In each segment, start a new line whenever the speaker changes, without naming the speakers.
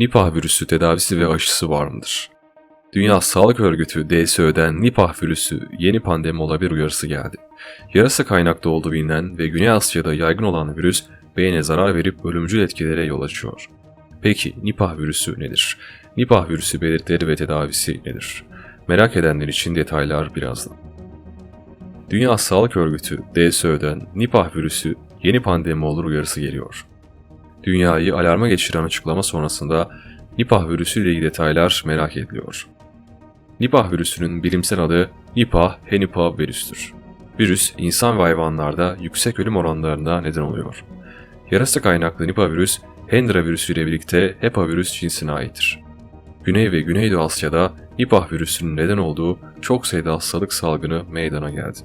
Nipah virüsü tedavisi ve aşısı var mıdır? Dünya Sağlık Örgütü DSÖ'den Nipah virüsü yeni pandemi olabilir uyarısı geldi. Yarasa kaynaklı olduğu bilinen ve Güney Asya'da yaygın olan virüs beyne zarar verip ölümcül etkilere yol açıyor. Peki Nipah virüsü nedir? Nipah virüsü belirtileri ve tedavisi nedir? Merak edenler için detaylar birazdan. Dünya Sağlık Örgütü DSÖ'den Nipah virüsü yeni pandemi olur uyarısı geliyor. Dünyayı alarma geçiren açıklama sonrasında Nipah virüsü ile ilgili detaylar merak ediliyor. Nipah virüsünün bilimsel adı Nipah henipavirüstür. Virüs insan ve hayvanlarda yüksek ölüm oranlarına neden oluyor. Yarasa kaynaklı Nipah virüs Hendra virüsü ile birlikte Hepavirüs cinsine aittir. Güney ve Güneydoğu Asya'da Nipah virüsünün neden olduğu çok sayıda hastalık salgını meydana geldi.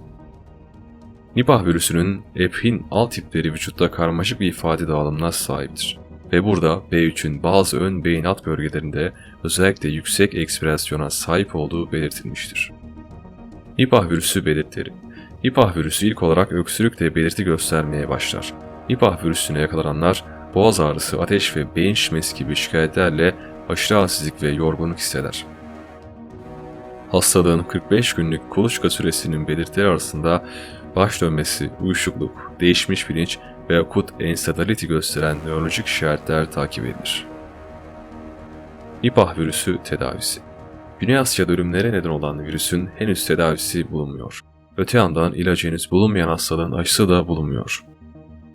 Nipah virüsünün ephin alt tipleri vücutta karmaşık bir ifade dağılımına sahiptir. Ve burada B3'ün bazı ön beyin alt bölgelerinde özellikle yüksek ekspresyona sahip olduğu belirtilmiştir. Nipah virüsü belirtileri Nipah virüsü ilk olarak öksürükle belirti göstermeye başlar. Nipah virüsüne yakalananlar boğaz ağrısı, ateş ve beyin şişmesi gibi şikayetlerle aşırı halsizlik ve yorgunluk hisseder. Hastalığın 45 günlük kuluçka süresinin belirtileri arasında baş dönmesi, uyuşukluk, değişmiş bilinç ve akut enstability gösteren nörolojik işaretler takip edilir. Nipah virüsü tedavisi Güney Asya'da ölümlere neden olan virüsün henüz tedavisi bulunmuyor. Öte yandan ilacı henüz bulunmayan hastalığın aşısı da bulunmuyor.